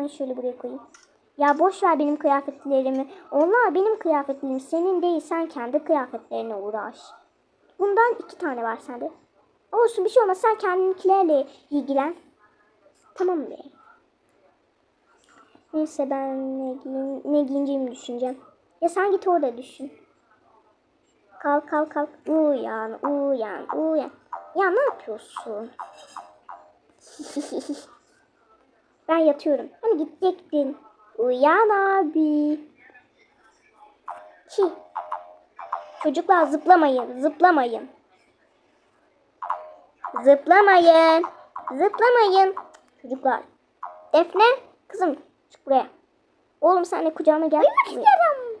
Hemen şöyle buraya koyayım. Ya boş ver benim kıyafetlerimi. Onlar benim kıyafetlerim. Senin değil. Sen kendi kıyafetlerine uğraş. Bundan iki tane var sende. Olsun bir şey olmaz. Sen kendinkilerle ilgilen. Tamam mı? Neyse ben ne, giyin, ne giyineceğimi düşüneceğim. Ya sen git orada düşün. Kalk kalk kalk. Uyan uyan uyan. Ya ne yapıyorsun? ben yatıyorum. Hani gidecektin. Uyan abi. Ki. Çocuklar zıplamayın, zıplamayın. Zıplamayın. Zıplamayın. Çocuklar. Defne, kızım çık buraya. Oğlum sen de kucağıma gel. Uyumak istiyorum.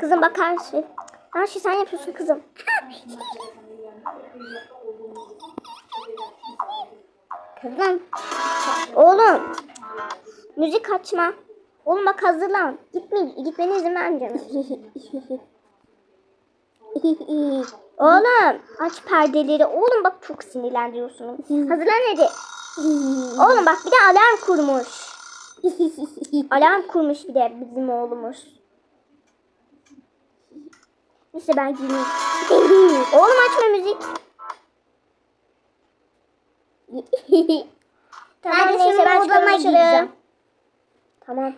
Kızım bak her şey. Her şey sen yapıyorsun kızım. Kızım. Oğlum. Müzik açma. Oğlum bak hazırlan. Gitme, gitmene izin vermeyeceğim. Oğlum aç perdeleri. Oğlum bak çok sinirlendiriyorsunuz. Hazırlan hadi. Oğlum bak bir de alarm kurmuş. alarm kurmuş bir de bizim oğlumuz. Neyse ben giyineyim. Oğlum açma müzik. Tamam Ben neyse ben odama çıkarım gideceğim. Tamam.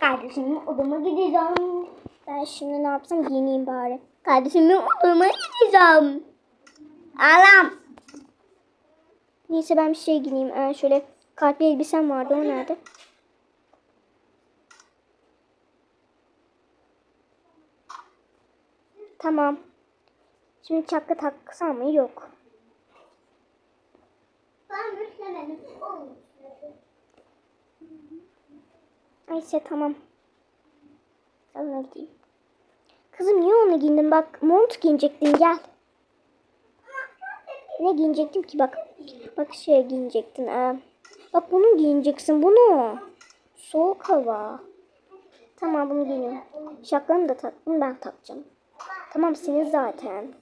Kardeşimin odama gideceğim. Ben şimdi ne yapsam giyineyim bari. Kardeşimin odama gideceğim. Alam. Neyse ben bir şey giyeyim. Ee, şöyle kalpli elbisem vardı. O nerede? Tamam. Şimdi çakka taksam mı? Yok. Ben müslemenim. Neyse tamam. Sana gideyim. Kızım niye onu giyindin? Bak mont giyecektin gel. Ne giyecektim ki bak. Bak şey giyecektin. Ee, bak bunu giyeceksin bunu. Soğuk hava. Tamam bunu giyeyim. Şapkanı da tak. Bunu ben takacağım. Tamam senin zaten.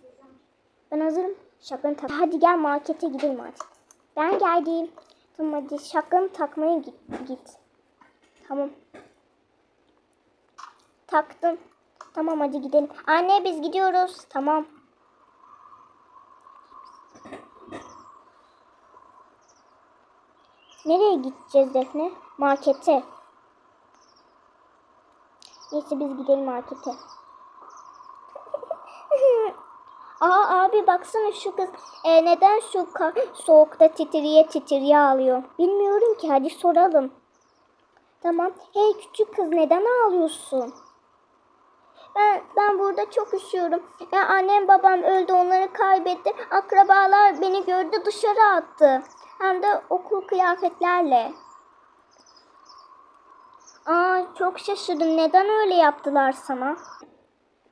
Ben hazırım. Şapkanı tak. Hadi gel markete gidelim artık. Ben geldim. Tamam hadi şapkanı takmaya git. git. Tamam. Taktım. Tamam hadi gidelim. Anne biz gidiyoruz. Tamam. Nereye gideceğiz Defne? Markete. Neyse biz gidelim markete. Aa abi baksana şu kız e, neden şu soğukta titriye titriye ağlıyor? Bilmiyorum ki hadi soralım. Tamam. Hey küçük kız neden ağlıyorsun? Ben, ben burada çok üşüyorum. Ya annem babam öldü onları kaybetti. Akrabalar beni gördü dışarı attı. Hem de okul kıyafetlerle. Aa çok şaşırdım. Neden öyle yaptılar sana?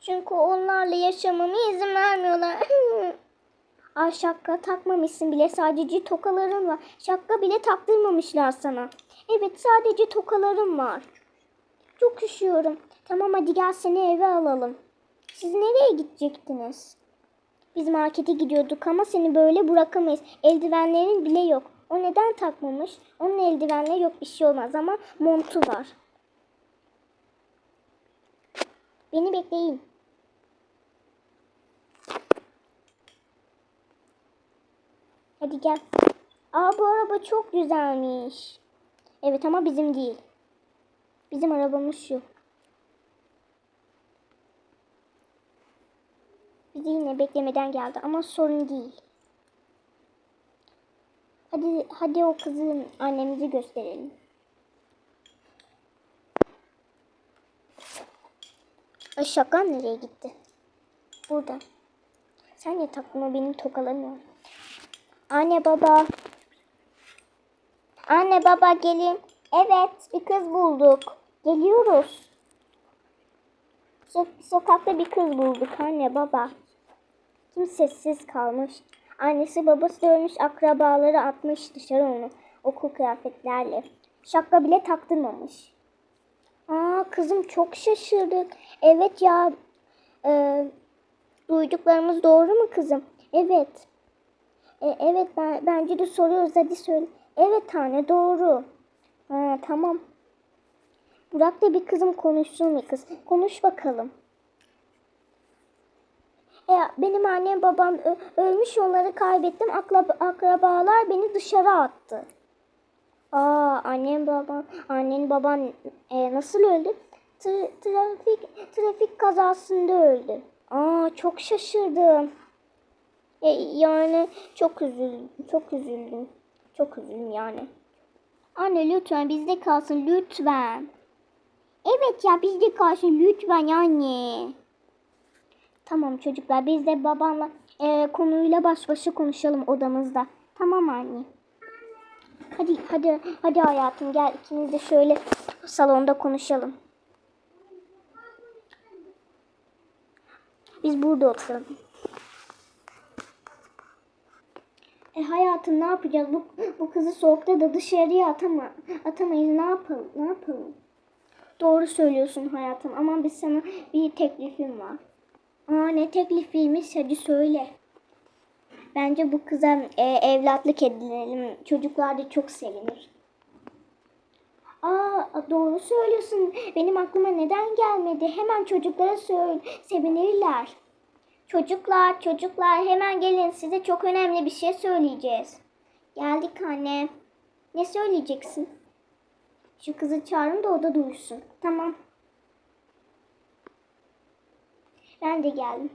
Çünkü onlarla yaşamamı izin vermiyorlar. Ay şapka takmamışsın bile. Sadece tokaların var. Şapka bile taktırmamışlar sana. Evet sadece tokalarım var. Çok üşüyorum. Tamam hadi gel seni eve alalım. Siz nereye gidecektiniz? Biz markete gidiyorduk ama seni böyle bırakamayız. Eldivenlerin bile yok. O neden takmamış? Onun eldivenleri yok bir şey olmaz ama montu var. Beni bekleyin. Hadi gel. Aa bu araba çok güzelmiş. Evet ama bizim değil. Bizim arabamız şu. Bizi yine beklemeden geldi ama sorun değil. Hadi hadi o kızı annemizi gösterelim. Ay şakan nereye gitti? Burada. Sen o benim tokalarım var. Anne baba. Anne baba gelin. Evet bir kız bulduk. Geliyoruz. So- sokakta bir kız bulduk anne baba. Kim sessiz kalmış. Annesi babası dönmüş akrabaları atmış dışarı onu okul kıyafetlerle. Şapka bile taktırmamış. Aa kızım çok şaşırdık. Evet ya e, duyduklarımız doğru mu kızım? Evet. E, evet ben, bence de soruyoruz hadi söyle. Evet anne doğru. Ha, tamam. Burak da bir kızım konuşsun bir kız. Konuş bakalım. E, benim annem babam ölmüş onları kaybettim. Akrab- akrabalar beni dışarı attı. Aa annem babam annen baban e, nasıl öldü? Tra- trafik trafik kazasında öldü. Aa çok şaşırdım. E, yani çok üzüldüm. Çok üzüldüm. Çok üzüldüm yani. Anne lütfen bizde kalsın lütfen. Evet ya bizde kalsın lütfen anne. Tamam çocuklar biz de babamla e, konuyla baş başa konuşalım odamızda. Tamam anne. Hadi hadi hadi hayatım gel ikimiz de şöyle salonda konuşalım. Biz burada oturalım. E hayatım ne yapacağız? Bu, bu kızı soğukta da dışarıya atama, atamayız. Ne yapalım? Ne yapalım? Doğru söylüyorsun hayatım ama biz sana bir teklifim var. Aa ne teklifiymiş hadi söyle. Bence bu kıza e, evlatlık edinelim. Çocuklar da çok sevinir. Aa doğru söylüyorsun. Benim aklıma neden gelmedi? Hemen çocuklara söyle. Sevinirler. Çocuklar, çocuklar hemen gelin. Size çok önemli bir şey söyleyeceğiz. Geldik anne. Ne söyleyeceksin? Şu kızı çağırın da o da duysun. Tamam. Ben de geldim.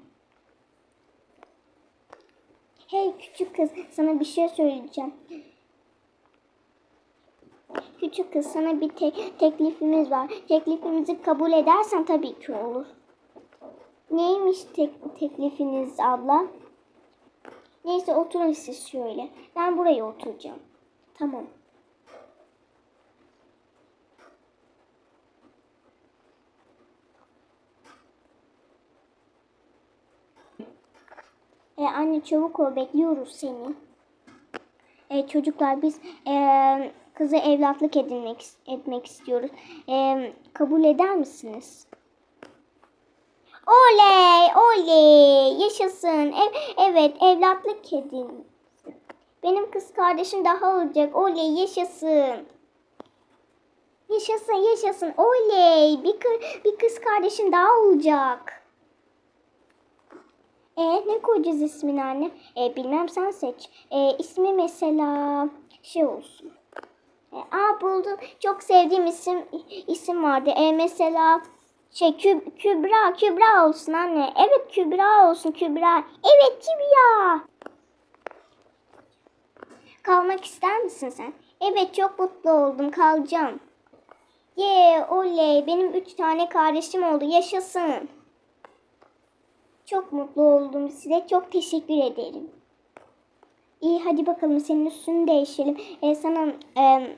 Hey küçük kız, sana bir şey söyleyeceğim. Küçük kız, sana bir te- teklifimiz var. Teklifimizi kabul edersen tabii ki olur. Neymiş tek- teklifiniz abla? Neyse oturun siz şöyle. Ben buraya oturacağım. Tamam. E, anne çabuk ol bekliyoruz seni. E, çocuklar biz e, kızı evlatlık edinmek etmek istiyoruz. E, kabul eder misiniz? Oley oley yaşasın. Ev, evet evlatlık edin. Benim kız kardeşim daha olacak. Oley yaşasın. Yaşasın yaşasın. Oley bir, kı- bir kız kardeşim daha olacak. E ne koyacağız ismini anne? E, bilmem sen seç. E, ismi mesela şey olsun. E, aa buldum. Çok sevdiğim isim isim vardı. E, mesela şey Küb- Kübra Kübra olsun anne. Evet Kübra olsun Kübra. Evet Kübra. Kalmak ister misin sen? Evet çok mutlu oldum kalacağım. Ye oley benim üç tane kardeşim oldu yaşasın. Çok mutlu oldum size. Çok teşekkür ederim. İyi hadi bakalım senin üstünü değişelim. Ee, sana e,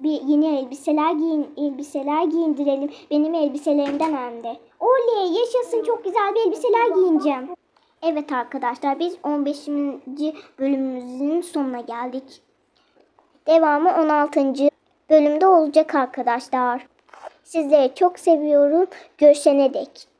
bir yeni elbiseler giyin, elbiseler giyindirelim. Benim elbiselerimden hem de. Oley yaşasın çok güzel bir elbiseler giyineceğim. Evet arkadaşlar biz 15. bölümümüzün sonuna geldik. Devamı 16. bölümde olacak arkadaşlar. Sizleri çok seviyorum. Görüşene dek.